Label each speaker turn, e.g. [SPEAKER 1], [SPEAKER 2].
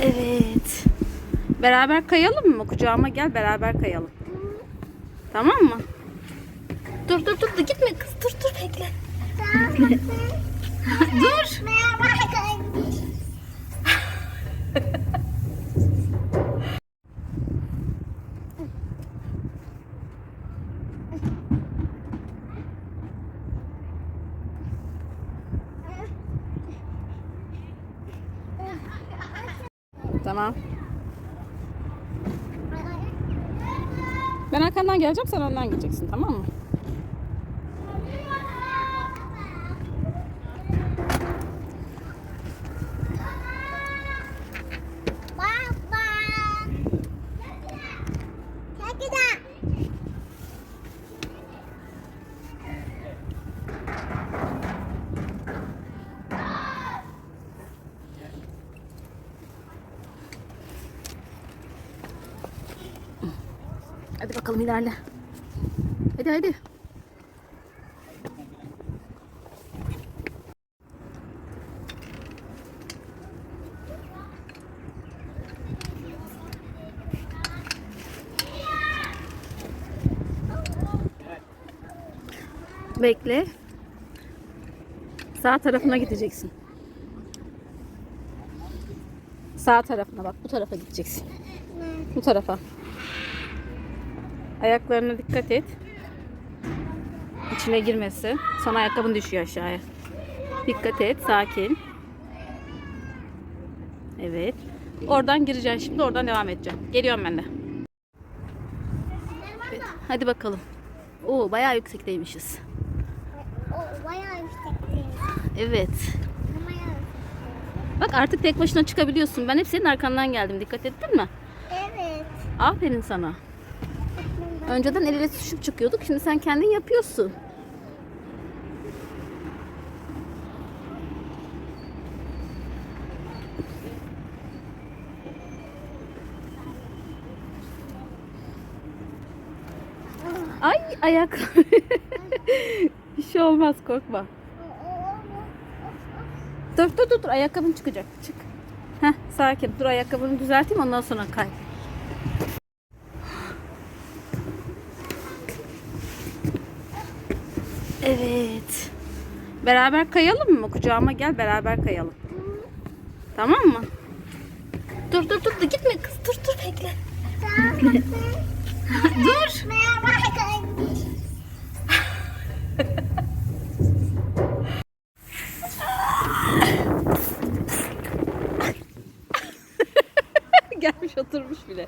[SPEAKER 1] Evet. Beraber kayalım mı? Kucağıma gel beraber kayalım. Tamam mı? Dur dur dur dur, gitme kız dur dur bekle. dur. Tamam. Ben arkandan geleceğim sen önden gideceksin tamam mı? Hadi bakalım ilerle. Hadi hadi. Bekle. Sağ tarafına gideceksin. Sağ tarafına bak. Bu tarafa gideceksin. Bu tarafa. Ayaklarına dikkat et. İçine girmesin. Sonra ayakkabın düşüyor aşağıya. Dikkat et. Sakin. Evet. Oradan gireceksin şimdi. Oradan devam edeceğim. Geliyorum ben de. Evet, Hadi bakalım. Oo bayağı yüksekteymişiz. Evet. Bak artık tek başına çıkabiliyorsun. Ben hep senin arkandan geldim. Dikkat ettin mi?
[SPEAKER 2] Evet.
[SPEAKER 1] Aferin sana. Önceden el ele tutuşup çıkıyorduk. Şimdi sen kendin yapıyorsun. Ay ayak. Bir şey olmaz korkma. Dur dur dur, dur. ayakkabın çıkacak. Çık. Heh, sakin. Dur ayakkabını düzelteyim ondan sonra kay. Evet. Beraber kayalım mı? Kucağıma gel beraber kayalım. Tamam mı? Dur dur dur dur, gitme kız dur dur bekle. dur. Gelmiş oturmuş bile.